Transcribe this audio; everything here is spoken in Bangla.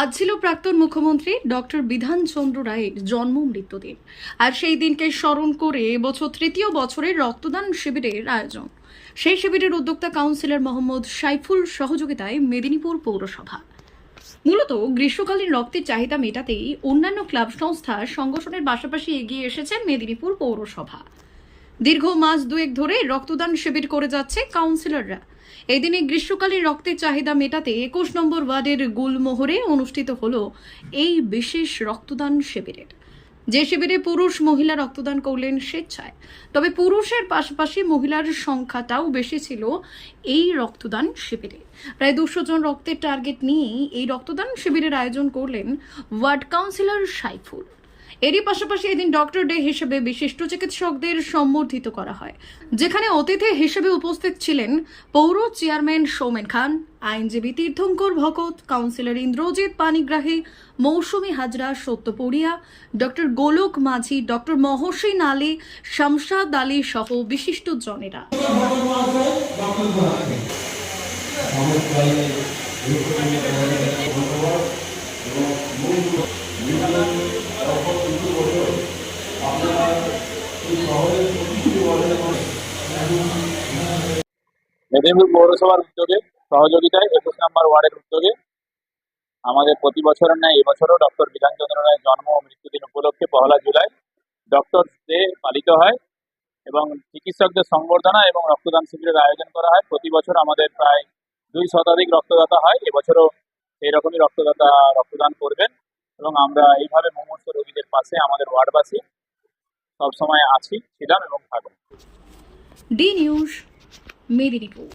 আজ ছিল প্রাক্তন মুখ্যমন্ত্রী ডক্টর বিধানচন্দ্র রায়ের জন্ম মৃত্যুদিন। আর সেই দিনকে স্মরণ করে এবছর তৃতীয় বছরের রক্তদান শিবিরের আয়োজন। সেই শিবিরের উদ্যোক্তা কাউন্সিলর মোহাম্মদ সাইফুল সহযোগিতায় মেদিনীপুর পৌরসভা। মূলত গ্রীষ্মকালীন রক্তের চাহিদা মেটাতেই অন্যান্য ক্লাব সংস্থা সংগঠনের পাশাপাশি এগিয়ে এসেছেন মেদিনীপুর পৌরসভা। দীর্ঘ মাস দুয়েক ধরে রক্তদান শিবির করে যাচ্ছে কাউন্সিলররা। এদিনে দিনে গ্রীষ্মকালীন রক্তের চাহিদা মেটাতে একুশ নম্বর ওয়ার্ডের গুলমোহরে অনুষ্ঠিত হল এই বিশেষ রক্তদান শিবিরের। যে শিবিরে পুরুষ মহিলা রক্তদান করলেন স্বেচ্ছায়, তবে পুরুষের পাশাপাশি মহিলার সংখ্যাটাও বেশি ছিল এই রক্তদান শিবিরে। প্রায় দুশো জন রক্তের টার্গেট নিয়েই এই রক্তদান শিবিরের আয়োজন করলেন ওয়ার্ড কাউন্সিলর সাইফুল। এরই পাশাপাশি এদিন ডক্টর ডে হিসেবে বিশিষ্ট চিকিৎসকদের সম্বর্ধিত করা হয়। যেখানে অতিথি হিসেবে উপস্থিত ছিলেন পৌর চেয়ারম্যান সৌমেন খান, আইনজীবী Tirthankar Bhakat, councillor Indrajit Panigrahi, Mousumi Hazra Satyapariya, doctor Golak Majhi, doctor Mohsin Ali Shamshad Ali সহ বিশিষ্ট জনেরা। মেদিনীপুর পৌরসভার উদ্যোগে, সহযোগিতায় একুশ নম্বর ওয়ার্ডের উদ্যোগে আমাদের প্রতি বছরের ন্যায়, এবছরও ডক্টর বিধানচন্দ্র রায়ের জন্ম ও মৃত্যুদিন উপলক্ষে পহেলা জুলাই ডক্টর ডে পালিত হয় এবং চিকিৎসকদের সংবর্ধনা এবং রক্তদান শিবিরের আয়োজন করা হয়। প্রতি বছর আমাদের প্রায় দুই শতাধিক রক্তদাতা হয়। এবছরও সেই রকমই রক্তদাতা, রক্তদান করবেন এবং আমরা এইভাবে মুমূর্ষ রোগীদের পাশে আমাদের ওয়ার্ডবাসী সবসময় আছি ছিলাম এবং থাকবো ডি নিউজ মেদিনীপুর